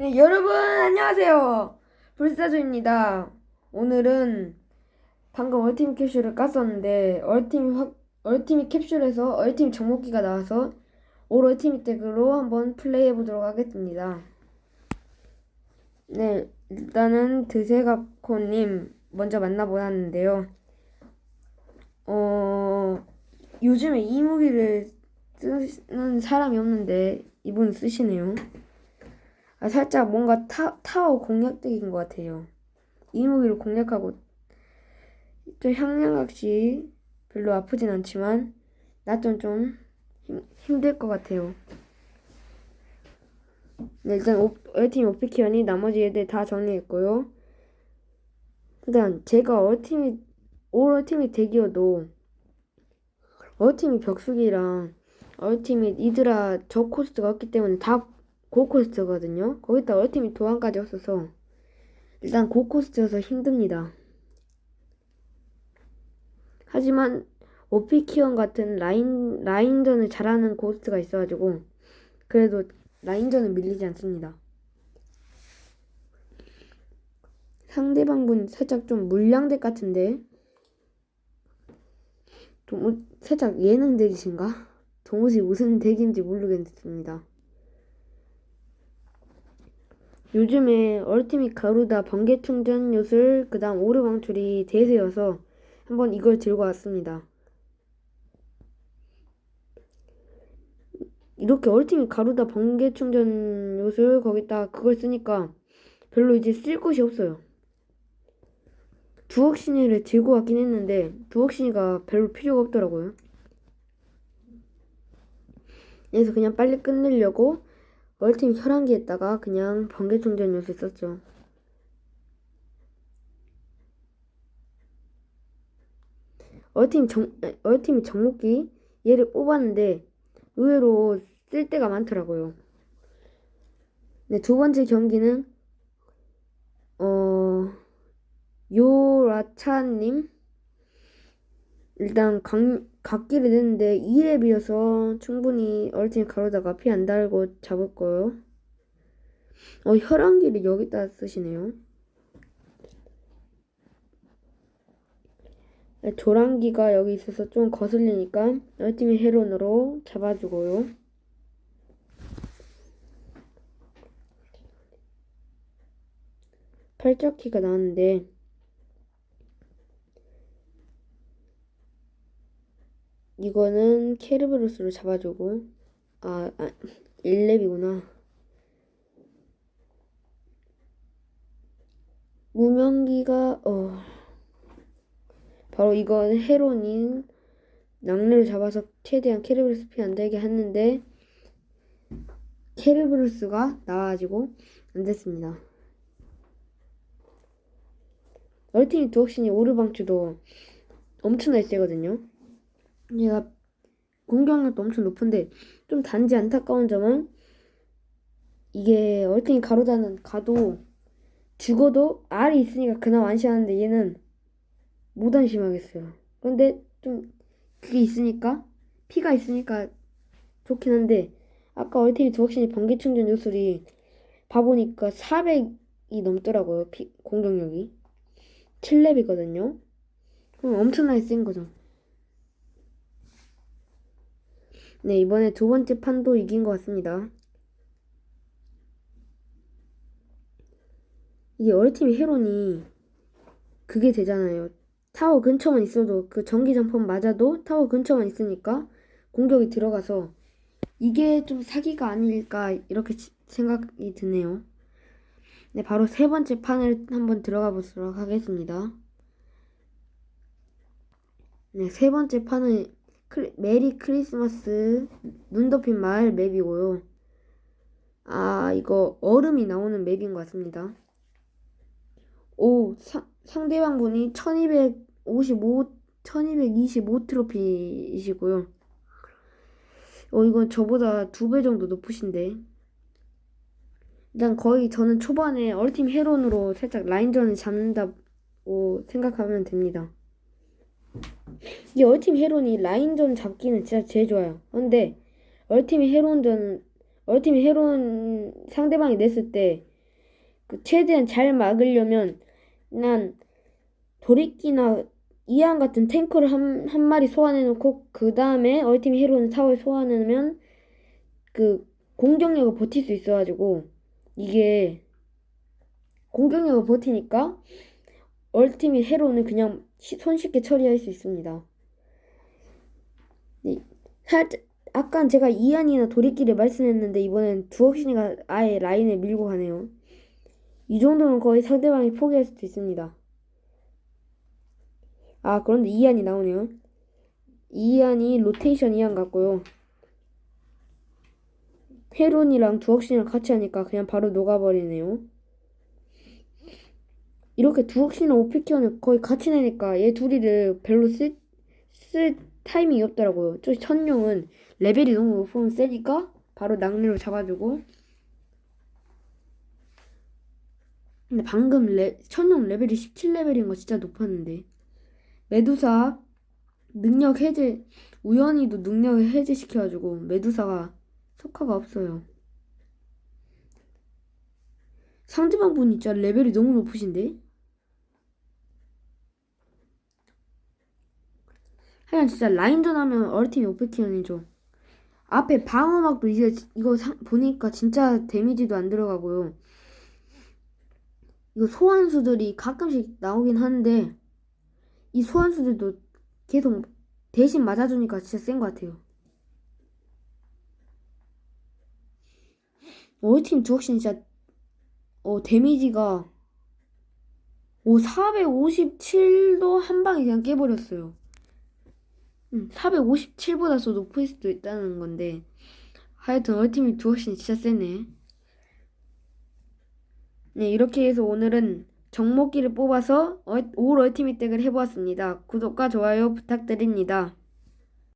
네, 여러분 안녕하세요. 불사조입니다. 오늘은 방금 얼티밋 캡슐을 깠었는데 얼티밋 확 얼티밋 캡슐에서 얼티밋 정목기가 나와서 올 얼티밋 덱으로 한번 플레이해 보도록 하겠습니다. 네, 일단은 드세가코님 먼저 만나보았는데요. 어, 요즘에 이 무기를 쓰는 사람이 없는데 이분 쓰시네요. 아, 살짝 뭔가 타, 타워 공략덱인 것 같아요. 이 무기를 공략하고 좀 향량각시 별로 아프진 않지만 나좀 좀 힘, 힘들 것 같아요. 네, 일단 오, 얼팀 오피키언이 나머지 애들 다 정리했고요. 일단 제가 얼팀이 올 얼팀이 덱이어도 얼팀이 벽수기랑 얼팀이 이드라 저 코스트가 없기 때문에 다 고코스트거든요. 거기다 얼티밋 도안까지 없어서 일단 고코스트여서 힘듭니다. 하지만 오피키온 같은 라인 라인전을 잘하는 고스트가 있어가지고 그래도 라인전은 밀리지 않습니다. 상대방분 살짝 좀 물량덱 같은데 좀 살짝 예능 덱이신가? 도무지 무슨 덱인지 모르겠습니다. 요즘에 얼티밋 가루다 번개 충전 요술 그다음 오르 방출이 대세여서 한번 이걸 들고 왔습니다. 이렇게 얼티밋 가루다 번개 충전 요술 거기다 그걸 쓰니까 별로 이제 쓸 곳이 없어요. 두억 신이를 들고 왔긴 했는데 두억 신이가 별로 필요가 없더라고요. 그래서 그냥 빨리 끝내려고 얼팀 혈안기에다가 그냥 번개 충전 요소 썼죠. 얼팀 정, 얼팀이 정목기 얘를 뽑았는데 의외로 쓸 때가 많더라고요. 네, 두 번째 경기는 어 요라차님 일단 강, 각기를 냈는데 2랩이어서 충분히 얼틴 가로다가 피 안 달고 잡을 거예요. 어, 혈안기를 여기다 쓰시네요. 네, 조랑기가 여기 있어서 좀 거슬리니까 얼티밋 헤론으로 잡아주고요. 팔적키가 나왔는데 이거는 케르베로스로 잡아주고. 아, 아 1렙이구나. 무명기가 어. 바로 이건 헤론인 낭레를 잡아서 최대한 케르베로스 피 안되게 했는데 케르베로스가 나와가지고 안됐습니다. 얼티니 두옥신이 오르방추도 엄청나게 세거든요 얘가 공격력도 엄청 높은데 좀 단지 안타까운 점은 이게 얼탱이 가로다는 가도 죽어도 알이 있으니까 그나마 안심하는데 얘는 못 안심하겠어요. 그런데 좀 그게 있으니까 피가 있으니까 좋긴 한데 아까 얼탱이 두억신이 번개 충전 요술이 봐보니까 400이 넘더라고요. 피, 공격력이 7렙이거든요. 그럼 엄청나게 센 거죠. 네, 이번에 두 번째 판도 이긴 것 같습니다. 이게 얼티밋 헤론이 그게 되잖아요. 타워 근처만 있어도 그 전기장판 맞아도 타워 근처만 있으니까 공격이 들어가서 이게 좀 사기가 아닐까 이렇게 생각이 드네요. 네, 바로 세 번째 판을 한번 들어가 보도록 하겠습니다. 네, 세 번째 판은 크리, 메리 크리스마스 눈 덮인 마을 맵이고요. 아, 이거 얼음이 나오는 맵인 것 같습니다. 오, 사, 상대방 분이 1255, 1225 트로피이시고요. 어, 이건 저보다 두 배 정도 높으신데. 일단 거의 저는 초반에 얼팀 헤론으로 살짝 라인전을 잡는다고 생각하면 됩니다. 이 얼팀 헤론이 라인전 잡기는 진짜 제일 좋아요. 근데 얼팀 헤론전 얼팀 헤론 상대방이 냈을 때 그 최대한 잘 막으려면 난 도리끼나 이안 같은 탱커를 한, 한 마리 소환해놓고 그 다음에 얼티밋 헤로는 타워를 소환하면 그 공격력을 버틸 수 있어가지고 이게 공격력을 버티니까 얼티밋 헤로는 그냥 시- 손쉽게 처리할 수 있습니다. 네, 아까 제가 이안이나 도리끼를 말씀했는데 이번엔 두억신이가 아예 라인을 밀고 가네요. 이 정도면 거의 상대방이 포기할 수도 있습니다. 아 그런데 이안이 나오네요. 이안이 로테이션 이안 같고요. 헤론이랑 두억신이랑 같이 하니까 그냥 바로 녹아버리네요. 이렇게 두억신이랑 오피키언을 거의 같이 내니까 얘 둘이를 별로 쓸, 쓸 타이밍이 없더라고요. 저 천룡은 레벨이 너무 높으면 세니까 바로 낙뢰로 잡아주고 근데 방금 레, 천룡 레벨이 17레벨인 거 진짜 높았는데 메두사 능력 해제 우연히도 능력을 해제시켜가지고 메두사가 석화가 없어요. 상대방 분 진짜 레벨이 너무 높으신데? 하여간 진짜 라인전 하면 얼티밋 오페키언이죠. 앞에 방어막도 이제 이거 상- 보니까 진짜 데미지도 안 들어가고요. 이거 소환수들이 가끔씩 나오긴 하는데 이 소환수들도 계속 대신 맞아주니까 진짜 센 것 같아요. 얼팀 두억신 진짜 어 데미지가 오 457도 한 방에 그냥 깨버렸어요. 음, 457보다 더 높을 수도 있다는 건데 하여튼 얼티밋 두억신 진짜 세네. 네 이렇게 해서 오늘은 정목기를 뽑아서 얼- 올 얼티밋 덱을 해보았습니다. 구독과 좋아요 부탁드립니다.